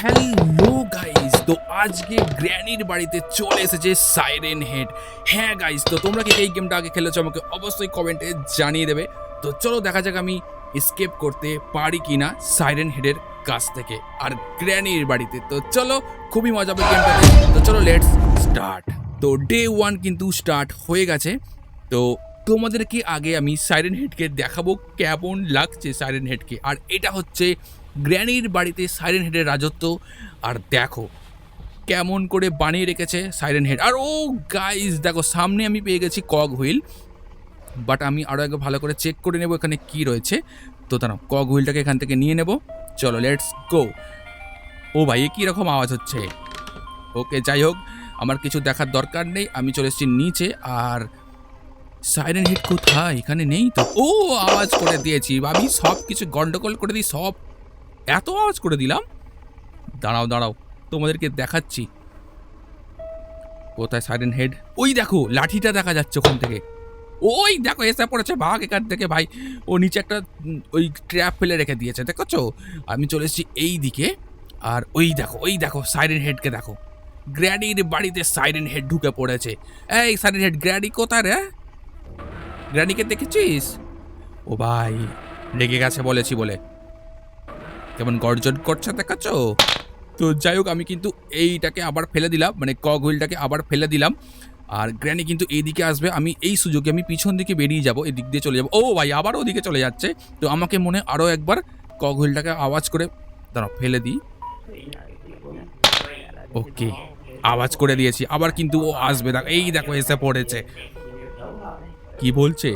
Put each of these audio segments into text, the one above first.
Hello guys তো আজকে গ্র্যানির বাড়িতে চলে এসেছে সাইরেন হেড হ্যাঁ গাইস তো তোমরা কি এই গেমটা আগে খেলেছো আমাকে অবশ্যই কমেন্টে জানিয়ে দেবে। তো চলো দেখা যাক আমি স্কেপ করতে পারি কি না সাইরেন হেডের কাছ থেকে আর গ্র্যানির বাড়িতে। তো চলো, খুবই মজা হবে গেমটাতে তো চলো লেটস স্টার্ট তো ডে ওয়ান কিন্তু স্টার্ট হয়ে গেছে। তো তোমাদেরকে আগে আমি সাইরেন হেডকে দেখাবো কেমন লাগছে সাইরেন হেডকে আর এটা হচ্ছে গ্র্যানির বাড়িতে সাইরেন হেডের রাজত্ব, আর দেখো কেমন করে বানিয়ে রেখেছে সাইরেন হেড। আর ও গাইজ দেখো, সামনে আমি পেয়ে গেছি কক হুইল বাট আমি আরও একবার ভালো করে চেক করে নেব এখানে কি রয়েছে। তো দাঁড়াও কক হুইলটাকে এখান থেকে নিয়ে নেব। চলো লেটস গো ও ভাই কী রকম আওয়াজ হচ্ছে? ওকে, যাই হোক, আমার কিছু দেখার দরকার নেই, আমি চলে এসেছি নিচে, আর সাইরেন হিট কোথায়? এখানে নেই তো? ও, আওয়াজ করে দিয়েছি, আমি সব কিছু গন্ডগোল করে দিই, সব এত আওয়াজ করে দিলাম? দাঁড়াও দাঁড়াও, তোমাদেরকে দেখাচ্ছি। কোথায় সাইরেন হেড? ওই দেখো, লাঠিটা দেখা যাচ্ছে ওখান থেকে। ওই দেখো, এসে পড়েছে ভাগ এখান থেকে, ভাই। ও নিচে একটা ওই ট্র্যাপ ফেলে রেখে দিয়েছে, দেখছ? আমি চলে এসেছি এই দিকে, আর ওই দেখো ওই দেখো, সাইরেন হেডকে দেখো। গ্র্যাডির বাড়িতে সাইরেন হেড ঢুকে পড়েছে। এই সাইরেন হেড, গ্র্যাডি কোথায় রে? গ্র্যানিকে দেখেছিস? ও ভাই রেগে গেছে বলেছি বলে। গর্জন করছে দেখাচ্ছ? তো যাই হোক, আমি কিন্তু এইটাকে আবার ফেলে দিলাম মানে কক হুইলটাকে আবার ফেলে দিলাম। আর গ্র্যানি কিন্তু এইদিকে আসবে, আমি এই সুযোগে আমি পিছন দিকে বেরিয়ে যাব, এদিক দিয়ে চলে যাব। ও ভাই, আবার ওদিকে চলে যাচ্ছে। তো আমাকে মনে আরও একবার কক হুইলটাকে আওয়াজ করে, দাঁড়াও, ফেলে দিই। ওকে, আওয়াজ করে দিয়েছি। আবার কিন্তু ও আসবে, দেখো, এই দেখো, এসে পড়েছে। কি বলছে?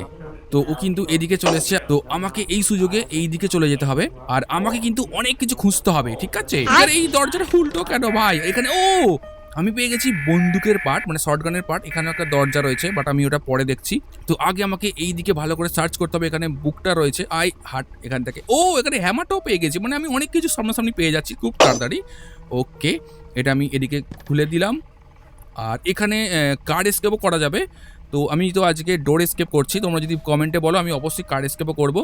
তো ও কিন্তু এদিকে চলে এসছে। তো আমাকে এই সুযোগে এই দিকে চলে যেতে হবে। আর আমাকে কিন্তু অনেক কিছু খুঁজতে হবে ঠিক আছে? আর এই দরজাটা উল্টো কেন ভাই? এখানে ও! আমি পেয়ে গেছি বন্দুকের পার্ট মানে শর্টগানের পার্ট। এখানে একটা দরজা রয়েছে বাট আমি ওটা পরে দেখছি। তো আগে আমাকে এই দিকে ভালো করে সার্চ করতে হবে এখানে বুকটা রয়েছে। আই হাট এখান থেকে। ও এখানে হ্যামাটাও পেয়ে গেছি মানে আমি অনেক কিছু সামনাসামনি পেয়ে যাচ্ছি খুব তাড়াতাড়ি। ওকে এটা আমি এদিকে খুলে দিলাম। আর এখানে কার্ড স্কেপও করা যাবে। তো আমি তো আজকে ডোর স্কেপ করছি তোমরা যদি কমেন্টে বলো আমি অবশ্যই কার্ড স্কেপও করব।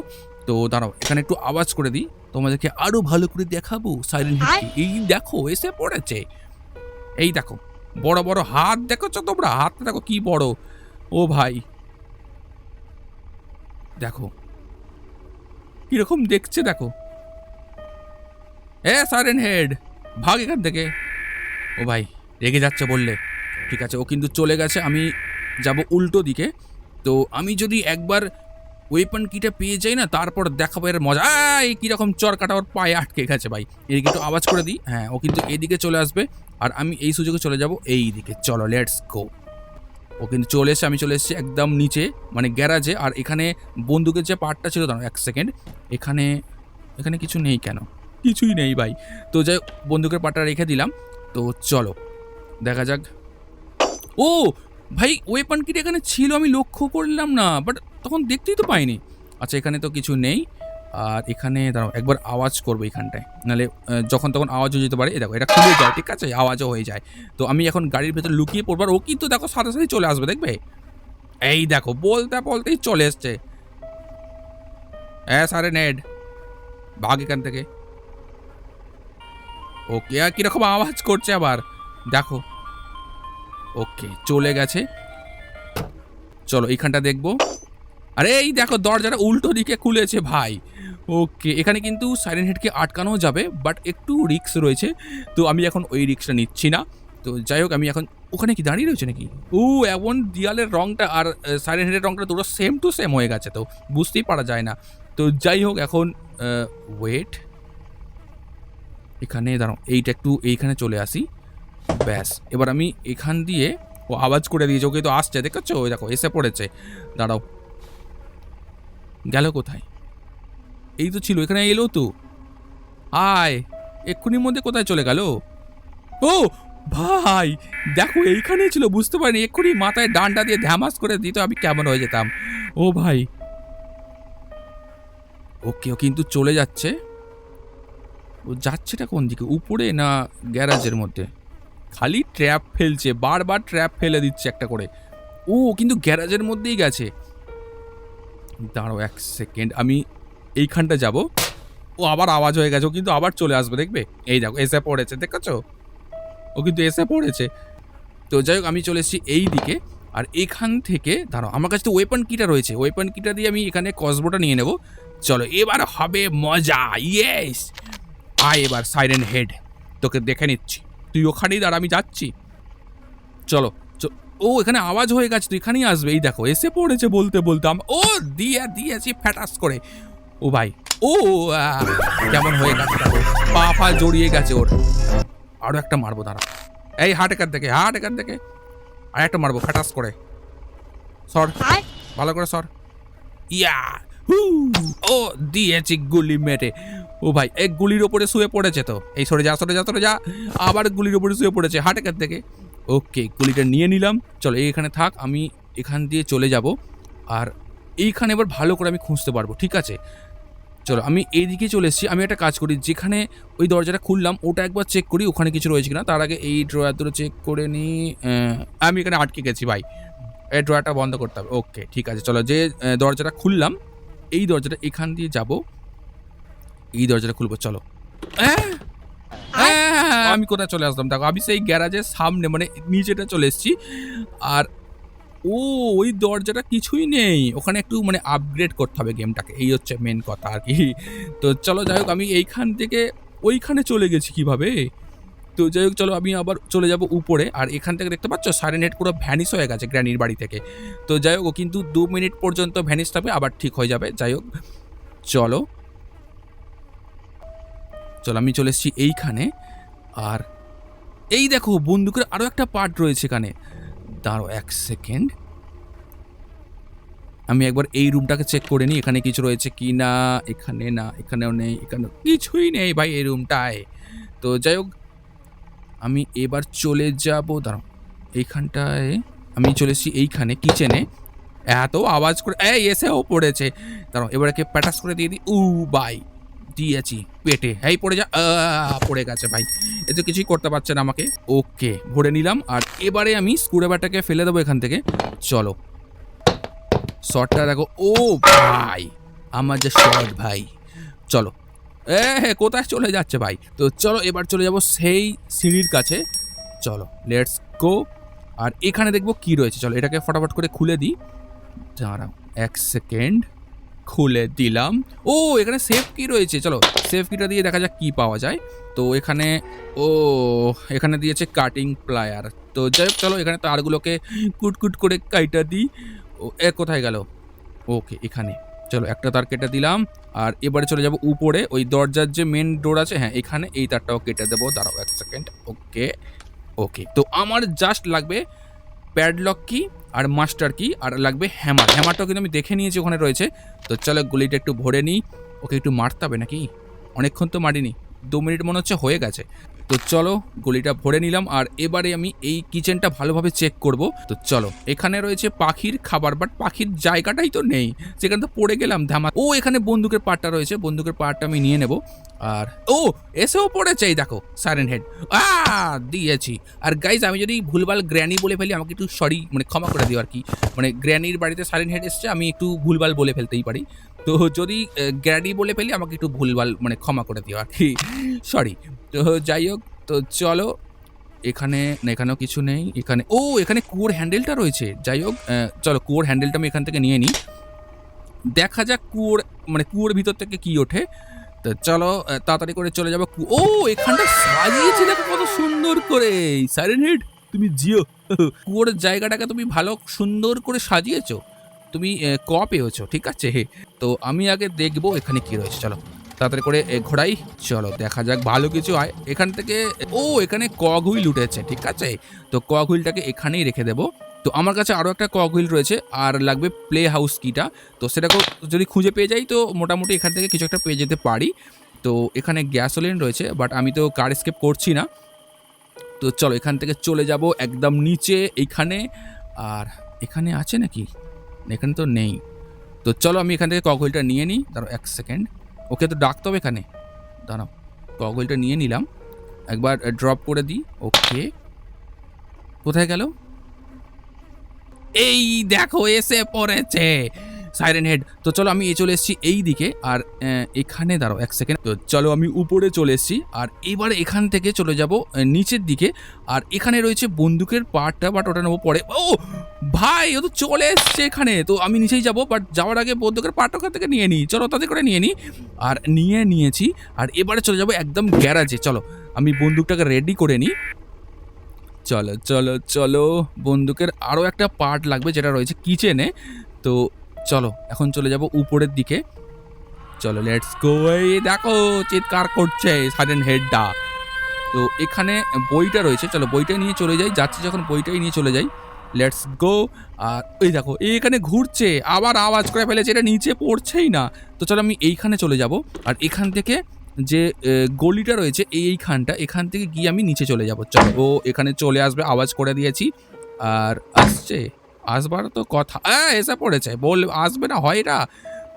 তো দাঁড়াও এখানে একটু আওয়াজ করে দিই। তোমাদেরকে আরও ভালো করে দেখাবো সাইলেন্ট এই দেখো এসে পড়েছে। এই দেখো বড় বড় হাত দেখোছ তোমরা? হাত দেখো কি বড়। ও ভাই। দেখো। কীরকম দেখছে দেখো। এ সাইরেন হেড ভাগ এখান থেকে। ও ভাই রেগে যাচ্ছে বললে। ঠিক আছে ও কিন্তু চলে গেছে। আমি যাব উল্টো দিকে। তো আমি যদি একবার ওয়েপন কিটা পেয়ে যাই না, তারপর দেখাবো এর মজা। এই কীরকম চর কাটা ওর পায়ে আটকে গেছে ভাই। এদিকে একটু আওয়াজ করে দিই। হ্যাঁ ও কিন্তু এদিকে চলে আসবে। আর আমি এই সুযোগে চলে যাব এই দিকে চলো লেটস গো ও কিন্তু চলে এসে আমি চলে এসেছি একদম নিচে মানে গ্যারাজে। আর এখানে বন্দুকের যে পার্টটা ছিল, দাঁড়াও এক সেকেন্ড এখানে এখানে কিছু নেই কেন? কিছুই নেই ভাই। তো যাই বন্দুকের পার্টটা রেখে দিলাম। তো চলো, দেখা যাক। ও ভাই ওয়েপন কিট এখানে ছিল, আমি লক্ষ্য করলাম না বাট তখন দেখতেই তো পাইনি। আচ্ছা এখানে তো কিছু নেই। আর এখানে, দাঁড়াও, একবার আওয়াজ করব এখানটায়। নাহলে যখন তখন আওয়াজ হয়ে যেতে পারে। দেখো, এটা খুলে যায়, ঠিক আছে? আওয়াজও হয়ে যায়। তো আমি এখন গাড়ির ভেতর লুকিয়ে পড়বার ও কিন্তু দেখো, সাথে সাথে চলে আসবে, দেখবে? এই দেখো, বলতে বলতেই চলে এসছে। হ্যাঁ সারে নেড। ভাগ এখান থেকে। ওকে, আর কীরকম আওয়াজ করছে আবার? দেখো ওকে, চলে গেছে। চলো, এইখানটা দেখব। আরে, এই দেখো, দরজাটা উল্টো দিকে খুলেছে ভাই। ওকে, এখানে কিন্তু সাইলেন্ট হেডকে আটকানো যাবে বাট একটু রিক্স রয়েছে। তো আমি এখন ওই রিক্সটা নিচ্ছি না। তো যাই হোক, আমি এখন, ওখানে কি দাঁড়িয়ে রয়েছে নাকি? ও এমন দিয়ালের রংটা, আর সাইলেন্ট হেডের রংটা দুটো সেম টু সেম হয়ে গেছে তো, বুঝতেই পারা যায় না। তো যাই হোক, এখন ওয়েট এখানে, দাঁড়াও, এইটা একটু এইখানে চলে আসি। ব্যাস, এবার আমি এখান দিয়ে, ও আওয়াজ করে দিয়েছে, ওকে তো আসছে, দেখছ? ওই দেখো, এসে পড়েছে। দাঁড়াও। গেল কোথায়? এই তো ছিল, এখানে এলো তো। আয়, এক্ষুনির মধ্যে কোথায় চলে গেল? ও, ভাই, দেখো, এইখানেই ছিল, বুঝতে পারিনি, এক্ষুনি মাথায় ডান্ডা দিয়ে ধ্যামাস করে দিত আমি কেমন হয়ে যেতাম। ও, ভাই। ওকে, ও কিন্তু চলে যাচ্ছে। ও যাচ্ছেটা কোন দিকে, উপরে না গ্যারাজের মধ্যে? খালি ট্র্যাপ ফেলছে, বারবার ট্র্যাপ ফেলে দিচ্ছে একটা করে। ও, কিন্তু গ্যারাজের মধ্যেই গেছে। দাঁড়ো এক সেকেন্ড আমি এইখানটা যাব। ও আবার আওয়াজ হয়ে গেছে, ও কিন্তু আবার চলে আসবে, দেখবে? এই দেখো, এসে পড়েছে, দেখেছ? ও কিন্তু এসে পড়েছে। তো যাই হোক, আমি চলে এসেছি এই দিকে। আর এখান থেকে, দাঁড়াও, আমার কাছে তো ওয়েপন কিটা রয়েছে। ওয়েপন কিটা দিয়ে আমি এখানে কসবোটা নিয়ে নেব। চলো, এবার হবে মজা ইয়েস আয় এবার সাইরেন হেড তোকে দেখে নিচ্ছি। তুই ওখানেই দাঁড়া আমি যাচ্ছি। চলো ও এখানে আওয়াজ হয়ে গেছে তো এখানেই আসবে। এই দেখো এসে পড়েছে বলতে বলতে। ও দিয়ে দিয়েছি ফ্যাটাস করে। ও ভাই ও কেমন হয়ে গেছে পা পা জড়িয়ে গেছে ওর। আরও একটা মারবো দাঁড়া। এই হাট এখান থেকে হাট এখান থেকে আর একটা মারবো ফ্যাটাস করে। সর ভালো করে সর। ইয়া হু ও দিয়েছি গুলি মেরে। ও ভাই এক গুলির ওপরে শুয়ে পড়েছে তো। এই সরে যা সরে যা সরে যা। আবার গুলির ওপরে শুয়ে পড়েছে হাট এখান থেকে ওকে, গুলিটা নিয়ে নিলাম। চলো এইখানে থাক, আমি এখান দিয়ে চলে যাব। আর এইখানে এবার ভালো করে আমি খুঁজতে পারব, ঠিক আছে? চলো, আমি এইদিকে চলে এসেছি। আমি একটা কাজ করি, যেখানে ওই দরজাটা খুললাম, ওটা একবার চেক করি, ওখানে কিছু রয়েছে কিনা। তার আগে এই ড্রয়ার দুটো চেক করে নিই আমি এখানে আটকে গেছি, ভাই। এই ড্রয়ারটা বন্ধ করতে হবে। ওকে, ঠিক আছে, চলো, যে দরজাটা খুললাম, এই দরজাটা এখান দিয়ে যাব। এই দরজাটা খুলবো, চলো। আহ! আহ! আমি কোথায় চলে আসলাম? দেখো, আমি সেই গ্যারাজের সামনে মানে নিচেটা চলে এসেছি। আর ও, ওই দরজাটা কিছুই নেই। ওখানে একটু মানে আপগ্রেড করতে হবে গেমটাকে এই হচ্ছে মেন কথা আর কি। তো চলো, যাই হোক, আমি এইখান থেকে ওইখানে চলে গেছি কীভাবে? তো যাই হোক, চলো, আমি আবার চলে যাব উপরে। আর এখান থেকে দেখতে পাচ্ছ সাইরেন হেড পুরো ভ্যানিস হয়ে গেছে গ্র্যানির বাড়ি থেকে। তো যাই হোক কিন্তু দু মিনিট পর্যন্ত ভ্যানিস থাকবে, আবার ঠিক হয়ে যাবে। যাই হোক, চলো। চলো, আমি চলে এসেছি এইখানে। আর এই দেখো, বন্দুকের আরও একটা পার্ট রয়েছে এখানে। দাঁড়ো এক সেকেন্ড আমি একবার এই রুমটাকে চেক করে নিই, এখানে কিছু রয়েছে কি না এখানে না, এখানেও নেই এখানে কিছুই নেই ভাই এই রুমটায় তো যাই হোক, আমি এবার চলে যাব, দাঁড়াও, এইখানটায়। আমি চলে এসেছি এইখানে কিচেনে এত আওয়াজ করে এই, এসেও পড়েছে। দাঁড়াও এবারে প্যাটাস করে দিয়ে দিই। উ বাই দিয়েছি, পেটে। এই পড়ে যা। পড়ে গেছে ভাই। এ তো কিছুই করতে পারছে না আমাকে। ওকে, ভরে নিলাম। আর এবারে আমি স্ক্রুড্রাইভারটাকে ফেলে দেবো এখান থেকে। চলো। শর্টটা দেখো। ও ভাই, আমার যে শর্ট ভাই। চলো। এ, হে, কোথায় চলে যাচ্ছে ভাই? তো চলো, এবার চলে যাব সেই সিঁড়ির কাছে। চলো লেটস গো আর এখানে দেখব কি রয়েছে। চলো, এটাকে ফটাফট করে খুলে দিই। দাঁড়াও, এক সেকেন্ড খুলে দিলাম। ও, এখানে সেফ কি রয়েছে। চলো সেফ কিটা দিয়ে দেখা যাক কি পাওয়া যায়। তো এখানে, ও, এখানে দিয়েছে কাটিং প্লায়ার তো যাই হোক, চলো, এখানে তারগুলোকে কুটকুট করে কাইটা দিই। ও, এ কোথায় গেল? ওকে, এখানে। চলো, একটা তার কেটে দিলাম। আর এবারে চলে যাব উপরে। ওই দরজার যে মেন ডোর আছে হ্যাঁ এখানে এই তারটাও কেটে দেবো। দাঁড়াও, এক সেকেন্ড ওকে ওকে তো আমার জাস্ট লাগবে প্যাডলক কি আর মাস্টার কি? আর লাগবে হ্যামার। হ্যামারটাও কিন্তু আমি দেখে নিয়েছি, ওখানে রয়েছে। তো চলো গুলিটা একটু ভরে নিই। ওকে একটু মারতে হবে নাকি? অনেকক্ষণ তো মারিনি। দু মিনিট মনে হচ্ছে হয়ে গেছে। তো চলো গলিটা ভরে নিলাম আর এবারে আমি এই কিচেনটা ভালোভাবে চেক করব। তো চলো, এখানে রয়েছে পাখির খাবার বাট পাখির জায়গাটাই তো নেই। সেখানে তো পড়ে গেলাম ধামা। ও, এখানে বন্দুকের পার্টটা রয়েছে। বন্দুকের পার্টটা আমি নিয়ে নেব। আর ও, এসেও পড়েছে, এই দেখো সাইরেন হেড আ, দিয়েছি। আর গাইজ আমি যদি ভুলভাল গ্র্যানি বলে ফেলি, আমাকে একটু সরি মানে ক্ষমা করে দিও আর কি। মানে গ্র্যানির বাড়িতে সারেন হেড এসছে, আমি একটু ভুলভাল বলে ফেলতেই পারি। তো যদি গ্র্যানি বলে ফেলি, আমাকে একটু ভুলভাল মানে ক্ষমা করে দিও আর কি। সরি তো যাই হোক, তো চলো, এখানে, এখানেও কিছু নেই, এখানে, ও, এখানে কুয়োর হ্যান্ডেলটা রয়েছে। যাই হোক চলো কুয়োর হ্যান্ডেলটা আমি এখান থেকে নিয়ে নিই। দেখা যাক কুয়োর মানে কুয়োর ভিতর থেকে কি ওঠে। তো চলো তাড়াতাড়ি করে চলে যাব ও, এখানটা সাজিয়েছে, দেখো কত সুন্দর করে। সাইরেন হেড তুমি জিও। কুয়োর জায়গাটাকে তুমি ভালো সুন্দর করে সাজিয়েছো। তুমি ক পেয়েছ ঠিক আছে? তো আমি আগে দেখব এখানে কি রয়েছে। চলো তাড়াতাড়ি করে এ, ঘোরাই চলো দেখা যাক ভালো কিছু হয়। এখান থেকে ও এখানে কক হুইল উঠেছে ঠিক আছে? তো কক হুইলটাকে এখানেই রেখে দেবো। তো আমার কাছে আরও একটা কক হুইল রয়েছে আর লাগবে প্লে হাউস কিটা তো সেটাকেও যদি খুঁজে পেয়ে যাই তো মোটামুটি এখান থেকে কিছু একটা পেয়ে যেতে পারি। তো এখানে গ্যাসোলিন রয়েছে বাট আমি তো কার স্কেপ করছি না। তো চলো এখান থেকে চলে যাব একদম নিচে এইখানে আর এখানে আছে নাকি? এখানে তো নেই। তো চলো আমি এখান থেকে কগলটা নিয়ে নিই। দাঁড়াও এক সেকেন্ড। ওকে তো ডাকতে হবে এখানে। দাঁড়াও কগলটা নিয়ে নিলাম। একবার ড্রপ করে দিই। ওকে। কোথায় গেল? এই দেখো, এসে পড়েছে। সাইরেন হেড তো চলো আমি এ চলে এসেছি এই দিকে আর এখানে দাঁড়াও এক সেকেন্ড তো চলো আমি উপরে চলে এসেছি আর এবার এখান থেকে চলে যাব নিচের দিকে। আর এখানে রয়েছে বন্দুকের পার্টটা বাট ওটা নেব পরে। ও, ভাই, ও তো চলে এসছে এখানে। তো আমি নিচেই যাব বাট যাওয়ার আগে বন্দুকের পার্ট ওখান থেকে নিয়ে নিই। চলো তাদের করে নিয়ে নিই। আর নিয়ে নিয়েছি, আর এবারে চলে যাব একদম গ্যারাজে। চলো, আমি বন্দুকটাকে রেডি করে নিই। চলো চলো চলো, বন্দুকের আরও একটা পার্ট লাগবে, যেটা রয়েছে কিচেনে তো চলো, এখন চলে যাব উপরের দিকে। চলো লেটস গো এই দেখো, চিৎকার করছে সাইলেন্ট হেডটা। তো এখানে বইটা রয়েছে, চলো বইটা নিয়ে চলে যাই। যাচ্ছি যখন বইটাই নিয়ে চলে যাই। লেটস গো আর এই দেখো, এখানে ঘুরছে, আবার আওয়াজ করে ফেলেছে, এটা নিচে পড়ছেই না। তো চলো, আমি এইখানে চলে যাব। আর এখান থেকে যে গলিটা রয়েছে, এই এইখানটা, এখান থেকে গিয়ে আমি নিচে চলে যাব। চলো ও এখানে চলে আসবে, আওয়াজ করে দিয়েছি। আর আসছে? আসবার তো কথা। হ্যাঁ এসে পড়েছে। বল, আসবে না? হয় না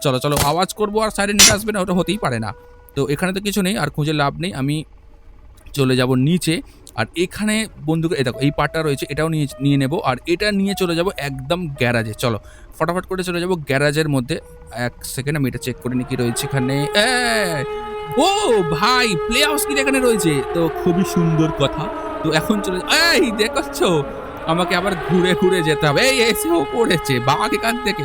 চলো চলো, আওয়াজ করব আর সাইডে নিতে আসবে না? ওটা হতেই পারে না। তো এখানে তো কিছু নেই, আর খুঁজে লাভ নেই। আমি চলে যাব নিচে। আর এখানে বন্ধুকে দেখো, এই পার্টটা রয়েছে, এটাও নিয়ে নিয়ে নেব। আর এটা নিয়ে চলে যাব একদম গ্যারাজে চলো, ফটাফট করে চলে যাব গ্যারাজের মধ্যে। এক সেকেন্ড আমি এটা চেক করে নিই কি রয়েছে এখানে। ও ভাই প্লে হাউস কি এখানে রয়েছে? তো খুবই সুন্দর কথা। তো এখন চলে, এই, দেখছ? আমাকে আবার ঘুরে ঘুরে যেতে হবে। এই এসেও পড়েছে বাঘ এখান থেকে।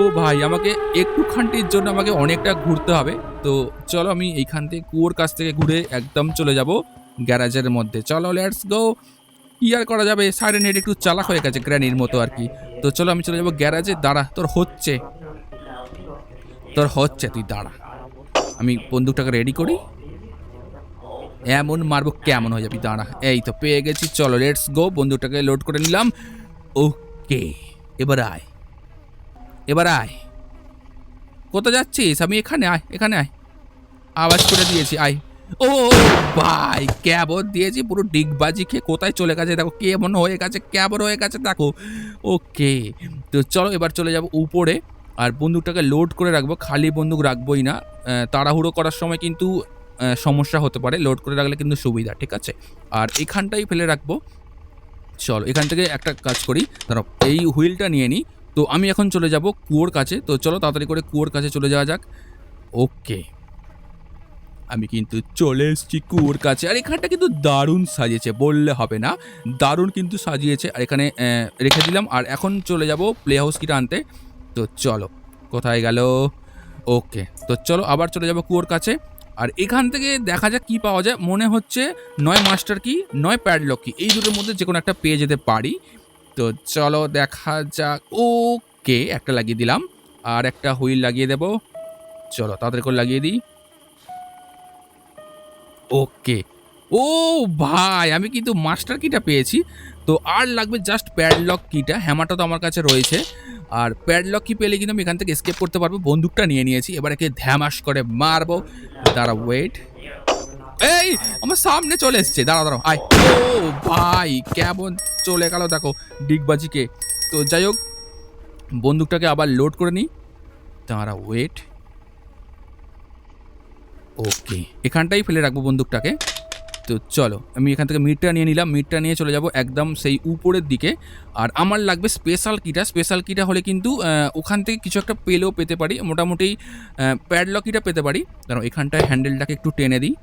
ও ভাই, আমাকে একটু খানটির জন্য আমাকে অনেকটা ঘুরতে হবে। তো চলো আমি এইখান থেকে কুয়োর কাছ থেকে ঘুরে একদম চলে যাব গ্যারাজের মধ্যে। চলো লেটস গো ইয়ার করা যাবে? সাইরেন হেড একটু চালাক হয়ে গেছে গ্র্যানির মতো আর কি। তো চলো আমি চলে যাব গ্যারাজে। দাঁড়া, তোর হচ্ছে। তোর হচ্ছে, তুই দাঁড়া। আমি বন্দুকটাকে রেডি করি। এমন মারবো কেমন হয়ে যাবি? দাঁড়া, এই তো পেয়ে গেছি, চলো লেটস গো বন্দুকটাকে লোড করে নিলাম। ওকে এবার আয়। এবার আয়। কোথায় যাচ্ছিস? আমি এখানে, আয় এখানে আয়। আওয়াজ করে দিয়েছি, আয়। ও ভাই, ক্যাবর দিয়েছি, পুরো ডিগবাজি খেয়ে কোথায় চলে গেছে? দেখো, কেমন হয়ে গেছে, ক্যাবর হয়ে গেছে, দেখো। ওকে তো চলো, এবার চলে যাব উপরে। আর বন্দুকটাকে লোড করে রাখব, খালি বন্দুক রাখবোই না। তাড়াহুড়ো করার সময় কিন্তু সমস্যা হতে পারে লোড করে রাখলে কিন্তু সুবিধা, ঠিক আছে? আর এখানটাই ফেলে রাখব। চলো, এখান থেকে একটা কাজ করি, ধরো এই হুইলটা নিয়ে নিই তো আমি এখন চলে যাব কুয়োর কাছে, তো চলো তাড়াতাড়ি করে কুয়োর কাছে চলে যাওয়া যাক। ওকে আমি কিন্তু চলে এসেছি কুয়োর কাছে, আর এখানটা কিন্তু দারুণ সাজিয়েছে, বললে হবে না। দারুণ কিন্তু সাজিয়েছে, আর এখানে রেখে দিলাম, আর এখন চলে যাব প্লে হাউস কিটা আনতে। তো চলো, কোথায় গেল? ওকে তো চলো, আবার চলে যাব কুয়োর কাছে। আর এখান থেকে দেখা যাক কি পাওয়া যায়। মনে হচ্ছে নয় মাস্টার কি, নয় প্যাডলক কি। এই দুটোর মধ্যে যে কোনো একটা পেয়ে যেতে পারি। তো চলো দেখা যাক। ওকে, একটা লাগিয়ে দিলাম। আর একটা হুইল লাগিয়ে দেব। চলো তাড়াতাড়ি করে লাগিয়ে দিই। ওকে। ও ভাই, আমি কিন্তু মাস্টার কিটা পেয়েছি। তো আর লাগবে জাস্ট প্যাডলক কিটা। হ্যামারটা তো আমার কাছে রয়েছে। আর প্যাডলক কি পেলে কিন্তু আমি এখান থেকে স্কেপ করতে পারব। বন্দুকটা নিয়ে নিয়েছি, এবার একে ধ্যামাস করে মারবো। দাঁড়া ওয়েট এই, আমার সামনে চলে এসছে। দাঁড়া দাঁড়াও, আয়। ও ভাই, কেমন চলে গেল দেখো ডিগবাজিকে। তো যাই হোক, বন্দুকটাকে আবার লোড করে নিই। দাঁড়া ওয়েট ওকে এখানটাই ফেলে রাখব বন্দুকটাকে। তো চলো আমি এখান থেকে মিটটা নিয়ে নিলাম। মিটটা নিয়ে চলে যাব একদম সেই উপরের দিকে। আর আমার লাগবে স্পেশাল কিটা স্পেশাল কিটা হলে কিন্তু ওখান থেকে কিছু একটা পেলেও পেতে পারি। মোটামুটি প্যাডলক কিটা পেতে পারি। কারণ এখানটায় হ্যান্ডেলটাকে একটু টেনে দিই।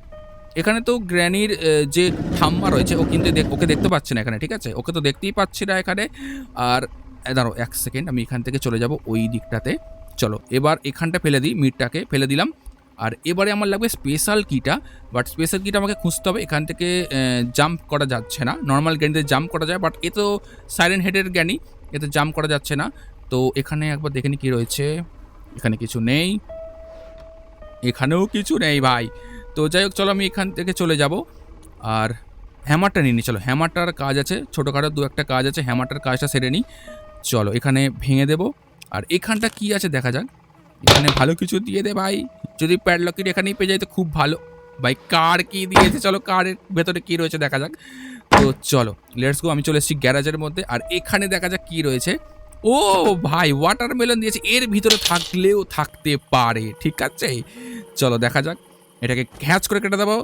এখানে তো গ্র্যানির যে ঠাম্মা রয়েছে ও কিন্তু ওকে দেখতে পাচ্ছে না এখানে ঠিক আছে? ওকে তো দেখতেই পাচ্ছি না এখানে। আর এ, দাঁড়াও এক সেকেন্ড আমি এখান থেকে চলে যাব ওই দিকটাতে। চলো এবার এখানটা ফেলে দিই মিটটাকে ফেলে দিলাম। আর এবারে আমার লাগবে স্পেশাল কিটা বাট স্পেশাল কিটা আমাকে খুঁজতে হবে, এখান থেকে জাম্প করা যাচ্ছে না। নর্মাল জ্ঞানীতে জাম্প করা যায় বাট এ তো সাইলেন্ট হেডের জ্ঞানী এতে জাম্প করা যাচ্ছে না। তো এখানে একবার দেখে নি কী রয়েছে। এখানে কিছু নেই। এখানেও কিছু নেই ভাই। তো যাই হোক, চলো আমি এখান থেকে চলে যাব। আর হ্যামারটা নিয়ে নিই চলো। হ্যামারটার কাজ আছে, ছোটোখাটো দু একটা কাজ আছে হ্যামারটার কাজটা সেরে নিই চলো, এখানে ভেঙে দেব। আর এখানটা কি আছে দেখা যাক। এখানে ভালো কিছু দিয়ে দে ভাই। যদি প্যাডলকের এখানেই পেয়ে যাই তো খুব ভালো। ভাই কার কি দিয়েছে? চলো কারের ভেতরে কি রয়েছে দেখা যাক। তো চলো লেটস গো আমি চলে এসেছি গ্যারাজের মধ্যে। আর এখানে দেখা যাক কি রয়েছে। ও ভাই ওয়াটারমেলন দিয়েছে। এর ভিতরে থাকলেও থাকতে পারে, ঠিক আছে? চলো দেখা যাক। এটাকে হ্যাচ করে কেটে দেবো।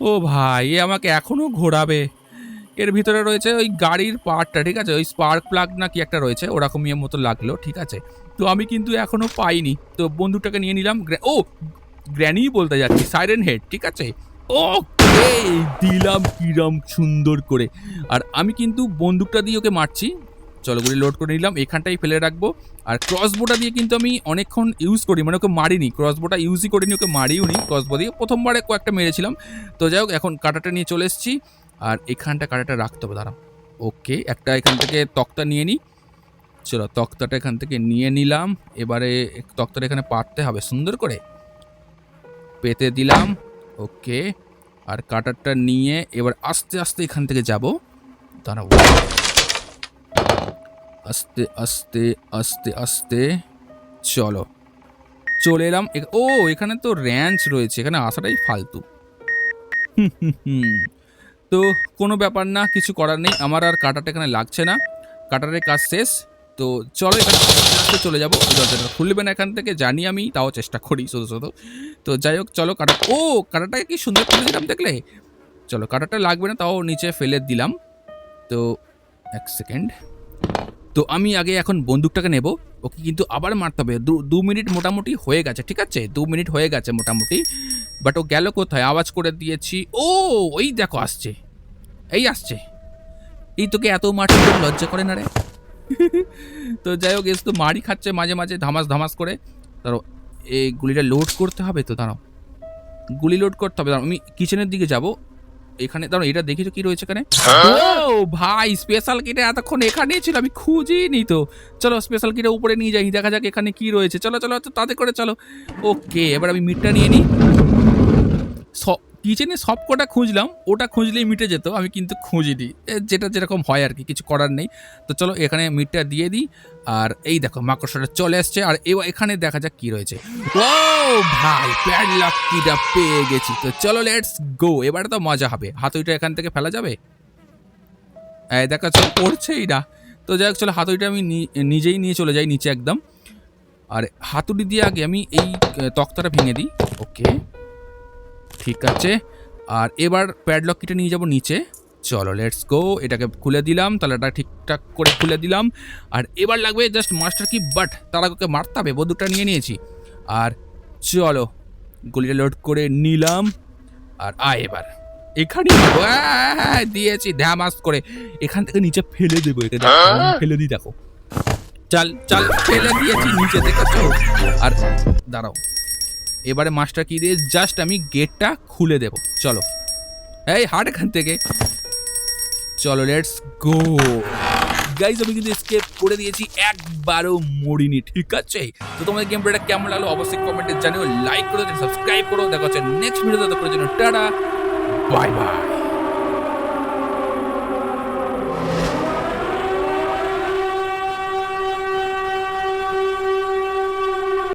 ও ভাই, এ আমাকে এখনও ঘোরাবে। এর ভিতরে রয়েছে ওই গাড়ির পার্টটা, ঠিক আছে? ওই স্পার্ক প্লাগ না কি একটা রয়েছে ওরকম ওরকমই মতো লাগল, ঠিক আছে? তো আমি কিন্তু এখনও পাইনি। তো বন্দুকটাকে নিয়ে নিলাম ও, গ্র্যানি বলতে যাচ্ছি সাইরেন হেড ঠিক আছে? ওকে দিলাম কিরম সুন্দর করে। আর আমি কিন্তু বন্দুকটা দিয়ে ওকে মারছি। চলো গুলি লোড করে নিলাম, এখানটাই ফেলে রাখব। আর ক্রসবোটা দিয়ে কিন্তু আমি অনেকক্ষণ ইউজ করি মানে ওকে মারিনি। ক্রসবোটা ইউজই করিনি, ওকে মারিও নি ক্রসবো দিয়ে প্রথমবারে কয়েকটা মেরেছিলাম। তো যাই হোক, এখন কাটাটা নিয়ে চলে এসেছি। আর এখানটা কাটাটা রাখতে হবে, দাঁড়াও। ওকে, একটা এখান থেকে তক্তা নিয়ে নিই চলো, তক্তাটা এখান থেকে নিয়ে নিলাম। এবারে তক্তাটা এখানে পাততে হবে, সুন্দর করে। পেতে দিলাম, ওকে। আর কাটারটা নিয়ে এবার আস্তে আস্তে এখান থেকে যাব। দাঁড়াবো আস্তে আস্তে আস্তে আস্তে। চলো। চলে এলাম ও, এখানে তো র্যাঞ্চ রয়েছে, এখানে আসাটাই ফালতু। হুম। তো কোনো ব্যাপার না, কিছু করার নেই। আমার আর কাটাটা এখানে লাগছে না। কাটারের কাজ শেষ। তো চলো এখানে চলে যাব। দরজাটা খুলবে না এখান থেকে, জানি আমি, তাও চেষ্টা করি শুধু শুধু। তো যাই হোক, চলো কাটা ও, কাটাটাকে কি সুন্দর করে দিলাম দেখলে? চলো, কাটাটা লাগবে না, তাও নিচে ফেলে দিলাম। তো এক সেকেন্ড। তো আমি আগে এখন বন্দুকটাকে নেব। ওকে কিন্তু আবার মারতে হবে। দু মিনিট মোটামুটি হয়ে গেছে, ঠিক আছে? দু মিনিট হয়ে গেছে মোটামুটি। বাট ও গেল কোথায়? আওয়াজ করে দিয়েছি। ও ওই দেখো আসছে। এই আসছে। এই তোকে এত মারতে লজ্জা করে না রে? তো যাই হোক, এস তো মারি খাচ্ছে মাঝে মাঝে, ধামাস ধামাস করে। দাঁড়ো এই গুলিটা লোড করতে হবে তো? দাঁড়াও। গুলি লোড করতে হবে। দাঁড়াও, আমি কিচেনের দিকে যাব। এখানে দাঁড়ো এটা দেখেছ কি রয়েছে এখানে? ও ভাই স্পেশাল কিটে এতক্ষণ এখানে ছিল আমি খুঁজিনি তো। চলো স্পেশাল কিটে উপরে নিয়ে যাই দেখা যাক এখানে কি রয়েছে। চলো চলো তাতে করে চলো। ওকে এবার আমি মিটটা নিয়ে নিই। কিচেনে সব কটা খুঁজলাম, ওটা খুঁজলেই মিটে যেত, আমি কিন্তু খুঁজিনি। যেটা যেরকম হয় আর কি, কিছু করার নেই। তো চলো এখানে মিটটা দিয়ে দিই, আর এই দেখো মাকড়সাটা চলে আসছে আর এবার এখানে দেখা যাক কি রয়েছে। ও ভাই প্যাডলক কিটা পেয়ে গেছি। তো চলো লেটস গো এবারে তো মজা হবে। হাতুড়িটা এখান থেকে ফেলা যাবে? এই দেখা চল পড়ছেই না। তো যাই হোক, চলো হাতুড়িটা আমি নিজেই নিয়ে চলে যাই নিচে একদম। আর হাতুড়ি দিয়ে আগে আমি এই তক্তাটা ভেঙে দিই। ওকে। ঠিক আছে। আর এবার প্যাডলক কিটা নিয়ে যাব নিচে। চলো লেটস গো এটাকে খুলে দিলাম তালাটা ঠিকঠাক করে খুলে দিলাম। আর এবার লাগবে জাস্ট মাস্টার কি বাট তার ওকে মারতে হবে, বন্দুকটা নিয়ে নিয়েছি। আর চলো, গুলিটা লোড করে নিলাম। আর আয় এবার। এখানে দিয়েছি, ধ্যামাস করে। এখান থেকে নিচে ফেলে দেবো এটা ফেলে দিই, দেখো। চাল চাল, ফেলে দিয়েছি, নিচে দেখেছ? আর দাঁড়াও। এবারে মাস্টার কি দিয়ে? জাস্ট আমি গেটটা খুলে দেব। চলো। এই, হাট এখান থেকে। চলো লেটস গো গাইজ আমি কিন্তু স্কেপ করে দিয়েছি একবারও মরিনি, ঠিক আছে? তো তোমাদের গেম প্লেটা কেমন লাগল অবশ্যই কমেন্টে জানিও লাইক করো সাবস্ক্রাইব করো, দেখা হচ্ছে নেক্সট ভিডিওতে তারপরে জন্য টাটা বাই বাই